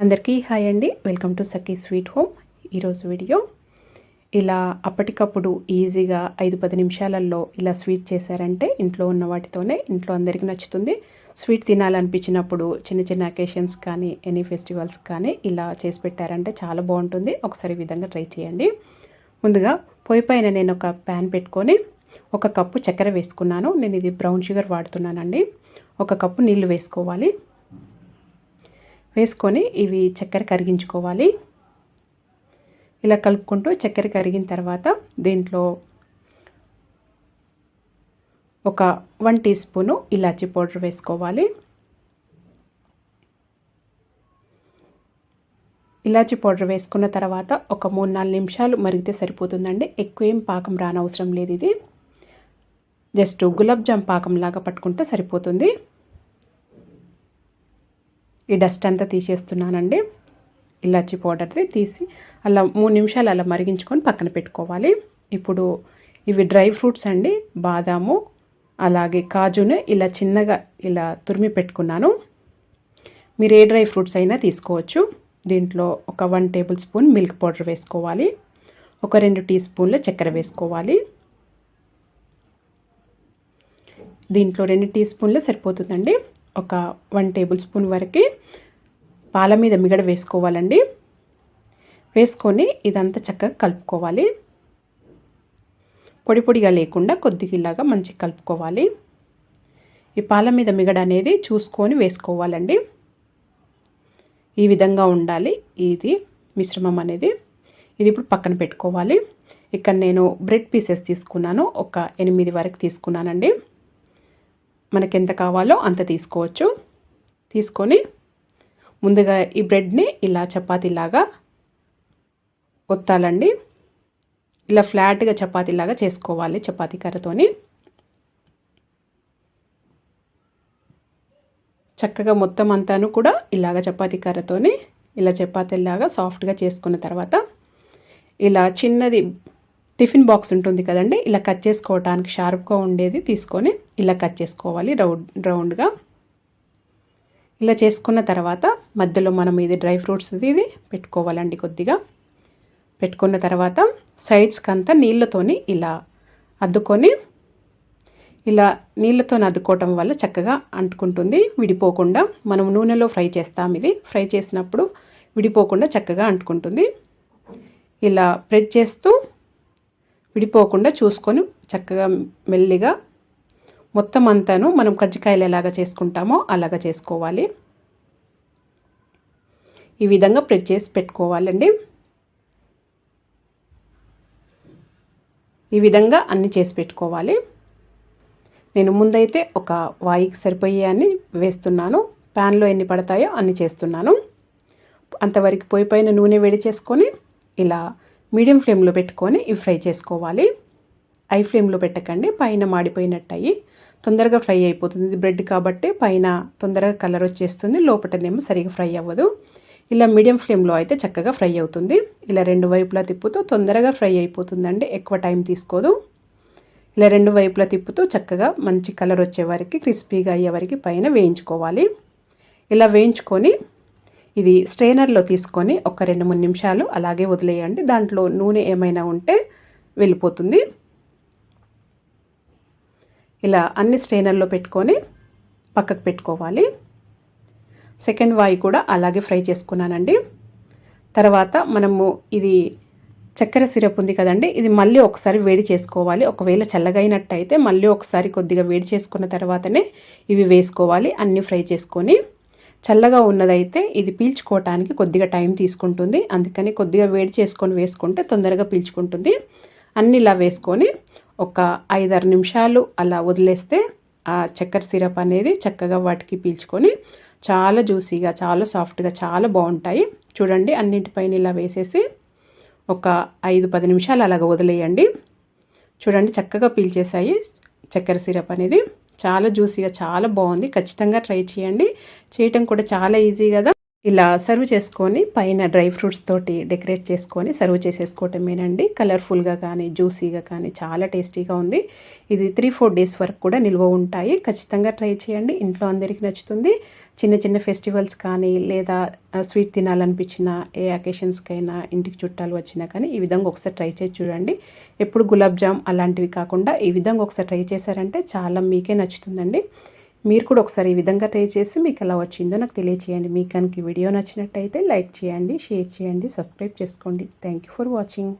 అందరికీ హాయ్ అండి. Welcome to Sakhi sweet home. ఈరోజు వీడియో ఇలా అప్పటికప్పుడు ఈజీగా ఐదు పది నిమిషాలలో ఇలా స్వీట్ చేశారంటే ఇంట్లో ఉన్న వాటితోనే ఇంట్లో అందరికీ నచ్చుతుంది. స్వీట్ తినాలనిపించినప్పుడు చిన్న చిన్న అకేషన్స్ కానీ ఎనీ ఫెస్టివల్స్ కానీ ఇలా చేసి పెట్టారంటే చాలా బాగుంటుంది. ఒకసారి విధంగా ట్రై చేయండి. ముందుగా పొయ్యి పైన నేను ఒక ప్యాన్ పెట్టుకొని ఒక కప్పు చక్కెర వేసుకున్నాను. నేను ఇది బ్రౌన్ షుగర్ వాడుతున్నానండి. ఒక కప్పు నీళ్ళు వేసుకోవాలి. వేసుకొని ఇవి చక్కెర కరిగించుకోవాలి. ఇలా కలుపుకుంటూ చక్కెర కరిగిన తర్వాత దీంట్లో ఒక వన్ టీ స్పూను ఇలాచి పౌడర్ వేసుకోవాలి. ఇలాచి పౌడర్ వేసుకున్న తర్వాత ఒక మూడు నాలుగు నిమిషాలు మరిగితే సరిపోతుందండి. ఎక్కువ ఏం పాకం రానవసరం లేదు ఇది. జస్ట్ గులాబ్ జామ్ పాకంలాగా పట్టుకుంటే సరిపోతుంది. ఈ డస్ట్ అంతా తీసేస్తున్నానండి. ఇలాచి పౌడర్ది తీసి అలా మూడు నిమిషాలు అలా మరిగించుకొని పక్కన పెట్టుకోవాలి. ఇప్పుడు ఇవి డ్రై ఫ్రూట్స్ అండి. బాదాము అలాగే కాజును ఇలా చిన్నగా ఇలా తురిమి పెట్టుకున్నాను. మీరు ఏ డ్రై ఫ్రూట్స్ అయినా తీసుకోవచ్చు. దీంట్లో ఒక one tablespoon milk powder వేసుకోవాలి. ఒక రెండు టీ స్పూన్ల చక్కెర వేసుకోవాలి. దీంట్లో రెండు టీ స్పూన్లు సరిపోతుందండి. ఒక వన్ టేబుల్ స్పూన్ వరకు పాల మీద మిగడ వేసుకోవాలండి. వేసుకొని ఇదంతా చక్కగా కలుపుకోవాలి. పొడి పొడిగా లేకుండా కొద్దిగా ఇలాగా మంచిగా కలుపుకోవాలి. ఈ పాల మీద మిగడ అనేది చూసుకొని వేసుకోవాలండి. ఈ విధంగా ఉండాలి ఇది మిశ్రమం అనేది. ఇది ఇప్పుడు పక్కన పెట్టుకోవాలి. ఇక్కడ నేను బ్రెడ్ పీసెస్ తీసుకున్నాను. ఒక ఎనిమిది వరకు తీసుకున్నానండి. మనకి ఎంత కావాలో అంత తీసుకోవచ్చు. తీసుకొని ముందుగా ఈ బ్రెడ్ని ఇలా చపాతీలాగా ఒత్తాలండి. ఇలా ఫ్లాట్గా చపాతీలాగా చేసుకోవాలి చపాతీ కర్రతోని. చక్కగా మొత్తం అంతాను కూడా ఇలాగ చపాతీ కర్రతోని ఇలా చపాతీలాగా సాఫ్ట్గా చేసుకున్న తర్వాత ఇలా చిన్నది టిఫిన్ బాక్స్ ఉంటుంది కదండి ఇలా కట్ చేసుకోవడానికి షార్ప్గా ఉండేది తీసుకొని ఇలా కట్ చేసుకోవాలి రౌండ్ రౌండ్గా. ఇలా చేసుకున్న తర్వాత మధ్యలో మనం ఇది డ్రై ఫ్రూట్స్ ఇది పెట్టుకోవాలండి కొద్దిగా. పెట్టుకున్న తర్వాత సైడ్స్కి అంతా నీళ్ళతోని ఇలా అద్దుకొని ఇలా నీళ్ళతో అద్దుకోవటం వల్ల చక్కగా అంటుకుంటుంది విడిపోకుండా. మనం నూనెలో ఫ్రై చేస్తాం ఇది. ఫ్రై చేసినప్పుడు విడిపోకుండా చక్కగా అంటుకుంటుంది. ఇలా ప్రెస్ చేస్తూ విడిపోకుండా చూసుకొని చక్కగా మెల్లిగా మొత్తం అంతాను మనం కజ్జికాయలు ఎలాగ చేసుకుంటామో అలాగ చేసుకోవాలి. ఈ విధంగా ప్రెస్ చేసి పెట్టుకోవాలండి. ఈ విధంగా అన్నీ చేసి పెట్టుకోవాలి. నేను ముందైతే ఒక వాయికి సరిపోయే అని వేస్తున్నాను. ప్యాన్లో ఎన్ని పడతాయో అన్ని చేస్తున్నాను. అంతవరకు పొయ్యి పైన నూనె వేడి చేసుకొని ఇలా మీడియం ఫ్లేమ్లో పెట్టుకొని ఇవి ఫ్రై చేసుకోవాలి. ఐ ఫ్లేమ్లో పెట్టకండి పైన మాడిపోయినట్టు అయ్యి తొందరగా ఫ్రై అయిపోతుంది. ఇది బ్రెడ్ కాబట్టి పైన తొందరగా కలర్ వచ్చేస్తుంది. లోపటనేమో సరిగా ఫ్రై అవ్వదు. ఇలా మీడియం ఫ్లేమ్లో అయితే చక్కగా ఫ్రై అవుతుంది. ఇలా రెండు వైపులా తిప్పుతూ తొందరగా ఫ్రై అయిపోతుందండి. ఎక్కువ టైం తీసుకోదు. ఇలా రెండు వైపులా తిప్పుతూ చక్కగా మంచి కలర్ వచ్చే వరకు క్రిస్పీగా అయ్యే వరకు పైన వేయించుకోవాలి. ఇలా వేయించుకొని ఇది స్ట్రైనర్లో తీసుకొని ఒక రెండు మూడు నిమిషాలు అలాగే వదిలేయండి. దాంట్లో నూనె ఏమైనా ఉంటే వెళ్ళిపోతుంది. ఇలా అన్ని స్ట్రైనర్లో పెట్టుకొని పక్కకు పెట్టుకోవాలి. సెకండ్ వాయి కూడా అలాగే ఫ్రై చేసుకున్నానండి. తర్వాత మనము ఇది చక్కెర సిరప్ ఉంది కదండి ఇది మళ్ళీ ఒకసారి వేడి చేసుకోవాలి. ఒకవేళ చల్లగైనట్టయితే మళ్ళీ ఒకసారి కొద్దిగా వేడి చేసుకున్న తర్వాతనే ఇవి వేసుకోవాలి అన్నీ ఫ్రై చేసుకొని. చల్లగా ఉన్నదైతే ఇది పీల్చుకోవటానికి కొద్దిగా టైం తీసుకుంటుంది. అందుకని కొద్దిగా వేడి చేసుకొని వేసుకుంటే తొందరగా పీల్చుకుంటుంది. అన్నీ ఇలా వేసుకొని ఒక ఐదారు నిమిషాలు అలా వదిలేస్తే ఆ చక్కెర సిరప్ అనేది చక్కగా వాటికి పీల్చుకొని చాలా జ్యూసీగా చాలా సాఫ్ట్గా చాలా బాగుంటాయి. చూడండి అన్నింటిపైన ఇలా వేసేసి ఒక ఐదు పది నిమిషాలు అలాగ వదిలేయండి. చూడండి చక్కగా పీల్చేసాయి చక్కెర సిరప్ అనేది. చాలా జ్యూసీగా చాలా బాగుంది. ఖచ్చితంగా ట్రై చేయండి. చేయటం కూడా చాలా ఈజీ కదా. ఇలా సర్వ్ చేసుకొని పైన డ్రై ఫ్రూట్స్ తోటి డెకరేట్ చేసుకొని సర్వ్ చేసేసుకోవటమేనండి. కలర్ఫుల్గా కానీ జ్యూసీగా కానీ చాలా టేస్టీగా ఉంది. ఇది త్రీ ఫోర్ డేస్ వరకు కూడా నిల్వ ఉంటాయి. ఖచ్చితంగా ట్రై చేయండి. ఇంట్లో అందరికీ నచ్చుతుంది. చిన్న చిన్న ఫెస్టివల్స్ కానీ లేదా స్వీట్ తినాలనిపించిన ఏ అకేషన్స్కైనా ఇంటికి చుట్టాలు వచ్చినా కానీ ఈ విధంగా ఒకసారి ట్రై చేసి చూడండి. ఎప్పుడు గులాబ్ జామ్ అలాంటివి కాకుండా ఈ విధంగా ఒకసారి ట్రై చేశారంటే చాలా మీకే నచ్చుతుందండి. మీరు కూడా ఒకసారి ఈ విధంగా ట్రై చేసి మీకు ఎలా వచ్చిందో నాకు తెలియచేయండి. మీకు కనుక వీడియో నచ్చినట్టయితే లైక్ చేయండి షేర్ చేయండి సబ్స్క్రైబ్ చేసుకోండి. Thank you for watching